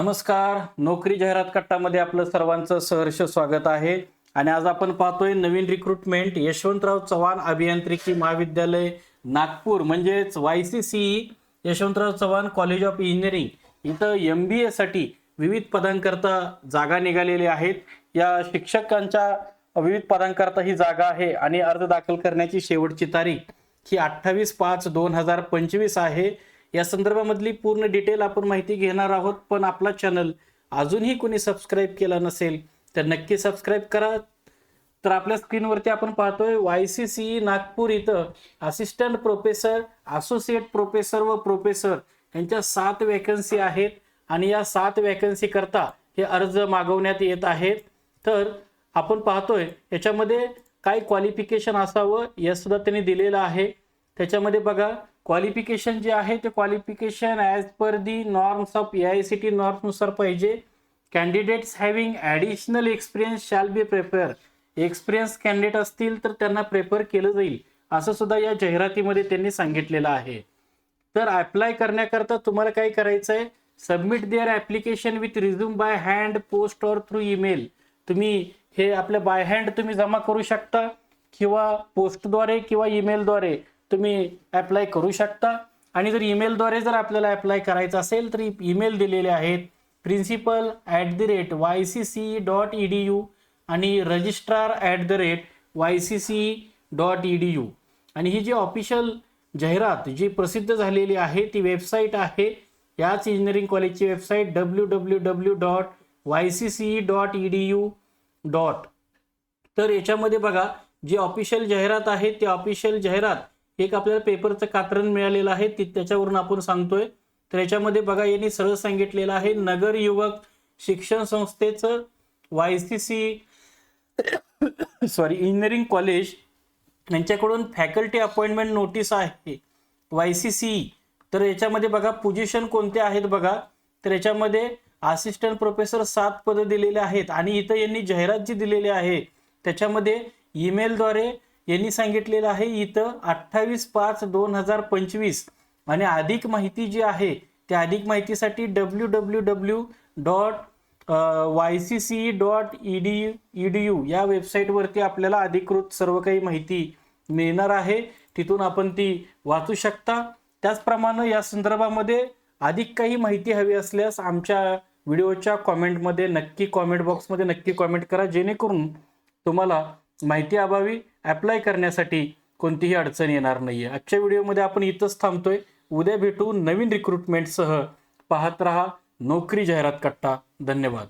नमस्कार. नोकरी जाहिरात कट्टामध्ये आपलं सर्वांचं सहर्ष स्वागत आहे. आणि आज आपण पाहतोय नवीन रिक्रुटमेंट यशवंतराव चव्हाण अभियांत्रिकी महाविद्यालय नागपूर म्हणजेच Y C C Yashwantrao Chavan college of engineering इथं एम बी एसाठी विविध पदांकरता जागा निघालेल्या आहेत. या शिक्षकांच्या विविध पदांकरता ही जागा आहे आणि अर्ज दाखल करण्याची शेवटची तारीख ही अठ्ठावीस पाच दोन हजार पंचवीस आहे. या संदर्भामधली पूर्ण डिटेल आपण माहिती घेणार आहोत पण आपला चॅनल अजूनही कोणी सबस्क्राईब केला नसेल तर नक्की सबस्क्राईब करा. तर आपल्या स्क्रीनवरती आपण पाहतोय वाय सी सी नागपूर इथं असिस्टंट प्रोफेसर असोसिएट प्रोफेसर व प्रोफेसर यांच्या सात वॅकन्सी आहेत आणि या सात वॅकन्सी करता हे अर्ज मागवण्यात येत आहेत. तर आपण पाहतोय याच्यामध्ये काय क्वालिफिकेशन असावं या सुद्धा त्यांनी दिलेलं आहे. त्याच्यामध्ये बघा क्वालिफिकेशन जे आहे ते qualification as per the norms of A I C T नॉर्म्सनुसार पाहिजे. Candidates having additional experience shall be prefer experience candidate असतील तर त्यांना प्रेफर केलं जाईल. असं सुद्धा या जाहिरातीमध्ये त्यांनी सांगितलेलं आहे. तर अप्लाय करण्याकरता तुम्हाला काय करायचं आहे? Submit their application with resume by hand post और थ्रू ईमेल तुम्ही हे आपल्या बाय हँड तुम्ही जमा करू शकता किंवा पोस्टद्वारे किंवा ईमेलद्वारे तुम्ही अप्लाय करू शकता. आणि जर ईमेलद्वारे जर आपल्याला अप्लाय करायचं असेल तर ईमेल दिलेले आहेत principal at the rate Y C C dot E D U आणि registrar at the rate Y C C dot E D U आणि ही जी ऑफिशियल जाहिरात जी प्रसिद्ध झालेली आहे ती वेबसाईट आहे. याच इंजिनिअरिंग कॉलेजची website W W W dot Y C C dot E D U dot तर याच्यामध्ये बघा जी ऑफिशियल जाहिरात आहे ती ऑफिशियल जाहिरात एक आपल्याला पेपरचं कात्रण मिळालेलं आहे ती त्याच्यावरून आपण सांगतोय. तर याच्यामध्ये बघा यांनी सरळ सांगितलेलं आहे नगर युवक शिक्षण संस्थेचं Y C C sorry engineering college यांच्याकडून फॅकल्टी अपॉइंटमेंट नोटीस आहे. वाय सी सी तर याच्यामध्ये बघा पोझिशन कोणते आहेत बघा. तर याच्यामध्ये असिस्टंट प्रोफेसर सात पदं दिलेले आहेत. आणि इथं यांनी जाहिरात जी दिलेली आहे. त्याच्यामध्ये ईमेलद्वारे यांनी सांगितलेलं आहे इथं अठ्ठावीस पाच दोन हजार पंचवीस आणि अधिक माहिती जी आहे त्या अधिक माहितीसाठी W W W dot Y C C dot E D E D U या वेबसाईटवरती आपल्याला अधिकृत सर्व काही माहिती मिळणार आहे. तिथून आपण ती वाचू शकता. त्याचप्रमाणे या संदर्भामध्ये अधिक काही माहिती हवी असल्यास आमच्या व्हिडिओच्या कॉमेंटमध्ये नक्की कॉमेंट बॉक्समध्ये नक्की कॉमेंट करा जेणेकरून तुम्हाला माहिती अभावी अप्लाय करण्यासाठी कोणतीही अडचण येणार नाही आहे आजच्या व्हिडिओमध्ये आपण इथंच थांबतोय. उद्या भेटू नवीन रिक्रुटमेंटसह पाहत रहा नोकरी जाहिरात कट्टा. धन्यवाद.